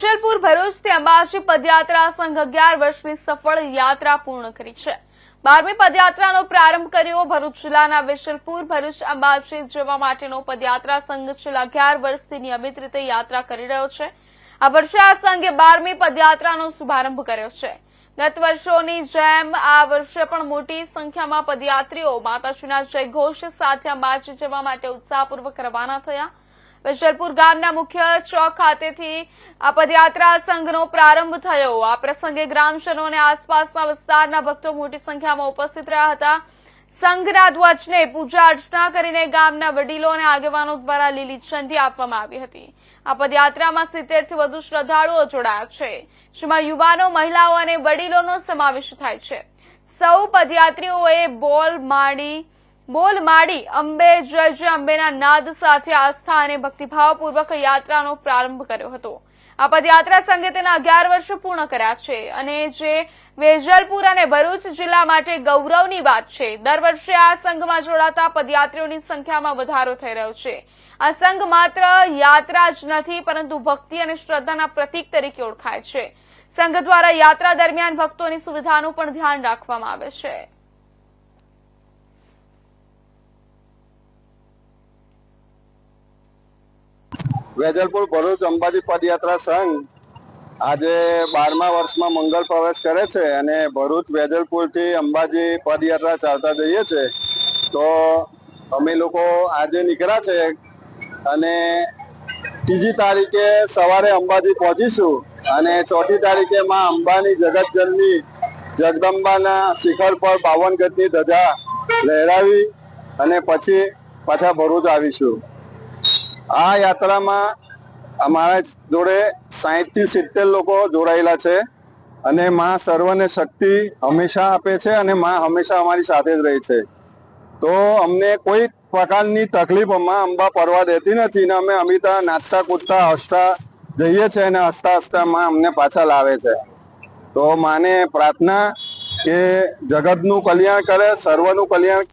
જેલપુર ભરૂચથી અંબાજી પદયાત્રા સંઘ અગિયાર વર્ષની સફળ યાત્રા પૂર્ણ કરી છે. બારમી પદયાત્રાનો પ્રારંભ કર્યો ભરૂચ જિલ્લાના વિશલપુર, ભરૂચ અંબાજી જવા માટેનો પદયાત્રા સંઘ છેલ્લા અગિયાર વર્ષથી નિયમિત રીતે યાત્રા કરી રહ્યો છે. આ વર્ષે આ સંઘે બારમી પદયાત્રાનો શુભારંભ કર્યો છે. ગત વર્ષોની જેમ આ વર્ષે પણ મોટી સંખ્યામાં પદયાત્રીઓ માતાજીના જયઘોષ સાથે અંબાજી જવા માટે ઉત્સાહપૂર્વક રવાના થયા. વિશલપુર ગામના મુખ્ય ચોક ખાતેથી આ પદયાત્રા સંઘનો પ્રારંભ થયો. આ પ્રસંગે ગ્રામજનો અને આસપાસના વિસ્તારના ભક્તો મોટી સંખ્યામાં ઉપસ્થિત રહ્યા હતા. સંઘના ધ્વજને પૂજા અર્ચના કરીને ગામના વડીલો અને આગેવાનો દ્વારા લીલી ઝંડી આપવામાં આવી હતી. આ પદયાત્રામાં સિત્તેરથી વધુ શ્રદ્ધાળુઓ જોડાયા છે, જેમાં યુવાનો, મહિલાઓ અને વડીલોનો સમાવેશ થાય છે. સૌ પદયાત્રીઓએ બોલ, માડી બોલ માડી, અંબે, જય જય, અંબેના નાદ સાથે આસ્થા અને ભક્તિભાવપૂર્વક યાત્રાનો પ્રારંભ કર્યો હતો. આ પદયાત્રા સંઘે તેના અગિયાર વર્ષ પૂર્ણ કર્યા છે અને જે વેજલપુર અને ભરૂચ જિલ્લા માટે ગૌરવની વાત છે. દર વર્ષે આ સંઘમાં જોડાતા પદયાત્રીઓની સંખ્યામાં વધારો થઈ રહ્યો છે. આ સંઘ માત્ર યાત્રા જ નથી, પરંતુ ભક્તિ અને શ્રદ્ધાના પ્રતીક તરીકે ઓળખાય છે. સંઘ દ્વારા યાત્રા દરમિયાન ભક્તોની સુવિધાનું પણ ધ્યાન રાખવામાં આવે છે. વેજલપુર ભરૂચ અંબાજી પદયાત્રા સંઘ આજે બારમા વર્ષમાં મંગળ પ્રવેશ કરે છે અને ભરૂચ વેજલપુરથી અંબાજી પદયાત્રા ચાલતા જઈએ છે. તો અમે લોકો આજે નીકળ્યા છે અને ત્રીજી તારીખે સવારે અંબાજી પહોંચીશું અને ચોથી તારીખે માં અંબાની જગતજનની જગદંબાના શિખર પર બાવન ગતની ધજા લહેરાવી અને પછી પાછા ભરૂચ આવીશું. આ યાત્રામાં અમારા જોડે સાહીઠથી સિત્તેર લોકો જોડાયેલા છે અને માં સર્વને શક્તિ હંમેશા આપે છે અને માં હંમેશા અમારી સાથે જ રહે છે. તો અમને કોઈ પ્રકારની તકલીફમાં અંબા પડવા દેતી નથી ને અમે અમિતા, નાચતા, કૂદતા, હસતા જઈએ છીએ અને હસતા હસતા માં અમને પાછા લાવે છે. તો માને પ્રાર્થના કે જગતનું કલ્યાણ કરે, સર્વનું કલ્યાણ